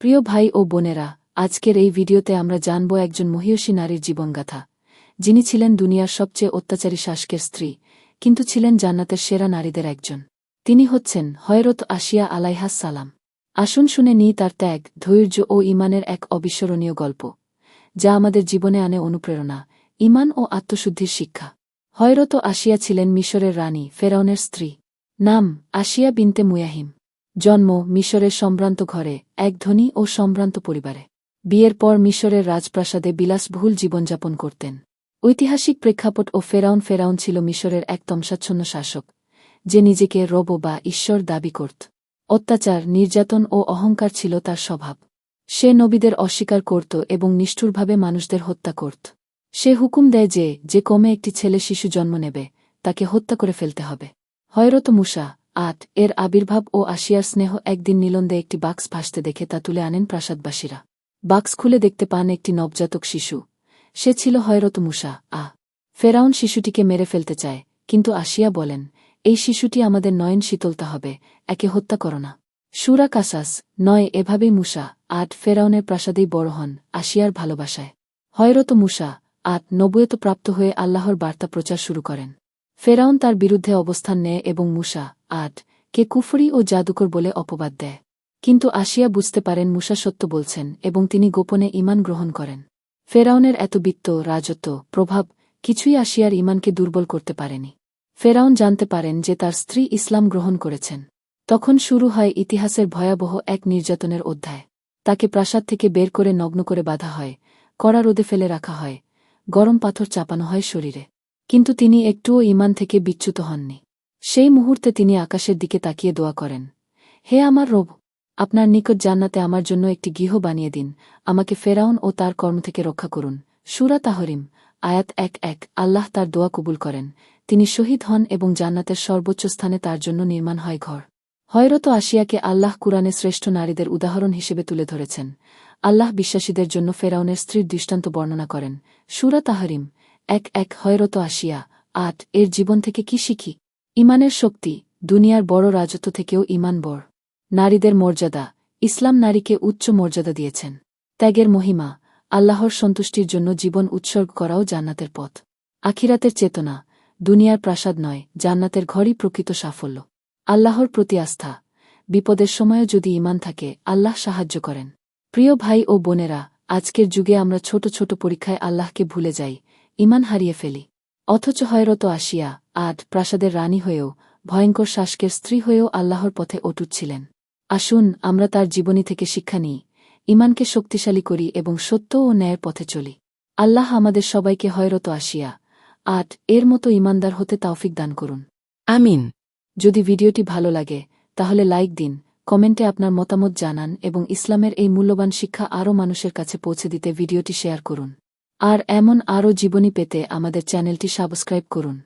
প্রিয় ভাই ও বোনেরা, আজকের এই ভিডিওতে আমরা জানব একজন মহিয়সী নারীর জীবনগাথা। যিনি ছিলেন দুনিয়ার সবচেয়ে অত্যাচারী শাসকের স্ত্রী, কিন্তু ছিলেন জান্নাতের সেরা নারীদের একজন। তিনি হচ্ছেন হয়রত আশিয়া আলাইহাস সালাম। আসুন শুনে নিই তার ত্যাগ, ধৈর্য ও ইমানের এক অবিস্মরণীয় গল্প, যা আমাদের জীবনে আনে অনুপ্রেরণা ইমান ও আত্মশুদ্ধির শিক্ষা। হয়রত আশিয়া ছিলেন মিশরের রানী ফেরাউনের স্ত্রী, নাম আশিয়া বিনতে মুয়াহিম। জন্ম মিশরের সম্ভ্রান্ত ঘরে, এক ধনী ও সম্ভ্রান্ত পরিবারে। বিয়ের পর মিশরের রাজপ্রাসাদে বিলাসবহুল জীবনযাপন করতেন। ঐতিহাসিক প্রেক্ষাপট ও ফেরাউন ফেরাউন ছিল মিশরের এক তমসাচ্ছন্ন শাসক, যে নিজেকে রব বা ঈশ্বর দাবি করত। অত্যাচার, নির্যাতন ও অহংকার ছিল তার স্বভাব। সে নবীদের অস্বীকার করত এবং নিষ্ঠুরভাবে মানুষদের হত্যা করত। সে হুকুম দেয় যে যে কমে একটি ছেলে শিশু জন্ম নেবে, তাকে হত্যা করে ফেলতে হবে। হয়রত মুসা আট এর আবির্ভাব ও আশিয়ার স্নেহ একদিন নীলন্দে একটি বাক্স ভাসতে দেখে তা তুলে আনেন প্রাসাদবাসীরা। বাক্স খুলে দেখতে পান একটি নবজাতক শিশু। সে ছিল হয়রত মুসা। আ ফেরাউন শিশুটিকে মেরে ফেলতে চায়, কিন্তু আশিয়া বলেন, এই শিশুটি আমাদের নয়ন শীতলতা হবে, একে হত্যা করো না। সুরা কাসাস নয়, এভাবেই মুসা আট ফেরাউনের প্রাসাদেই বড় হন আশিয়ার ভালোবাসায়। হয়রত মুসা আট, নবুয়ত প্রাপ্ত হয়ে আল্লাহর বার্তা প্রচার শুরু করেন। ফেরাউন তার বিরুদ্ধে অবস্থান নেয় এবং মুসা আট কে কুফরি ও জাদুকর বলে অপবাদ দেয়। কিন্তু আশিয়া বুঝতে পারেন মুসা সত্য বলছেন এবং তিনি গোপনে ইমান গ্রহণ করেন। ফেরাউনের এত বিত্ত, রাজত্ব, প্রভাব কিছুই আশিয়ার ইমানকে দুর্বল করতে পারেনি। ফেরাউন জানতে পারেন যে তার স্ত্রী ইসলাম গ্রহণ করেছেন। তখন শুরু হয় ইতিহাসের ভয়াবহ এক নির্যাতনের অধ্যায়। তাকে প্রাসাদ থেকে বের করে নগ্ন করে বাঁধা হয়, কড়া রোদে ফেলে রাখা হয়, গরম পাথর চাপানো হয় শরীরে। কিন্তু তিনি একটুও ইমান থেকে বিচ্যুত হননি। সেই মুহূর্তে তিনি আকাশের দিকে তাকিয়ে দোয়া করেন, হে আমার রব, আপনার নিকট জান্নাতে আমার জন্য একটি গৃহ বানিয়ে দিন। আমাকে ফেরাউন ও তার কর্ম থেকে রক্ষা করুন। সুরা তাহরিম, আয়াত এক এক, আল্লাহ তার দোয়া কবুল করেন। তিনি শহীদ হন এবং জান্নাতের সর্বোচ্চ স্থানে তার জন্য নির্মাণ হয় ঘর। হয়রত আশিয়াকে আল্লাহ কুরআনে শ্রেষ্ঠ নারীদের উদাহরণ হিসেবে তুলে ধরেছেন। আল্লাহ বিশ্বাসীদের জন্য ফেরাউনের স্ত্রীর দৃষ্টান্ত বর্ণনা করেন। সুরা তাহরিম, এক এক, হয়রত আসিয়া আট, এর জীবন থেকে কি শিখি? ইমানের শক্তি দুনিয়ার বড় রাজত্ব থেকেও ইমান বড়। নারীদের মর্যাদা, ইসলাম নারীকে উচ্চ মর্যাদা দিয়েছেন। ত্যাগের মহিমা, আল্লাহর সন্তুষ্টির জন্য জীবন উৎসর্গ করাও জান্নাতের পথ। আখিরাতের চেতনা, দুনিয়ার প্রাসাদ নয়, জান্নাতের ঘরই প্রকৃত সাফল্য। আল্লাহর প্রতি আস্থা, বিপদের সময়ও যদি ইমান থাকে, আল্লাহ সাহায্য করেন। প্রিয় ভাই ও বোনেরা, আজকের যুগে আমরা ছোট ছোট পরীক্ষায় আল্লাহকে ভুলে যাই, ইমান হারিয়ে ফেলি। অথচ হয়রত আসিয়া আট প্রাসাদের রানী হয়েও ভয়ঙ্কর শাসকের স্ত্রী হয়েও আল্লাহর পথে অটুট ছিলেন। আসুন আমরা তার জীবনী থেকে শিক্ষা নিই ইমানকে শক্তিশালী করি এবং সত্য ও ন্যায়ের পথে চলি। আল্লাহ আমাদের সবাইকে হয়রত আসিয়া আট এর মতো ইমানদার হতে তাওফিক দান করুন। আমিন। যদি ভিডিওটি ভালো লাগে তাহলে লাইক দিন কমেন্টে আপনার মতামত জানান এবং ইসলামের এই মূল্যবান শিক্ষা আরও মানুষের কাছে পৌঁছে দিতে ভিডিওটি শেয়ার করুন। আর এমন আরও জীবনী পেতে আমাদের চ্যানেলটি সাবস্ক্রাইব করুন।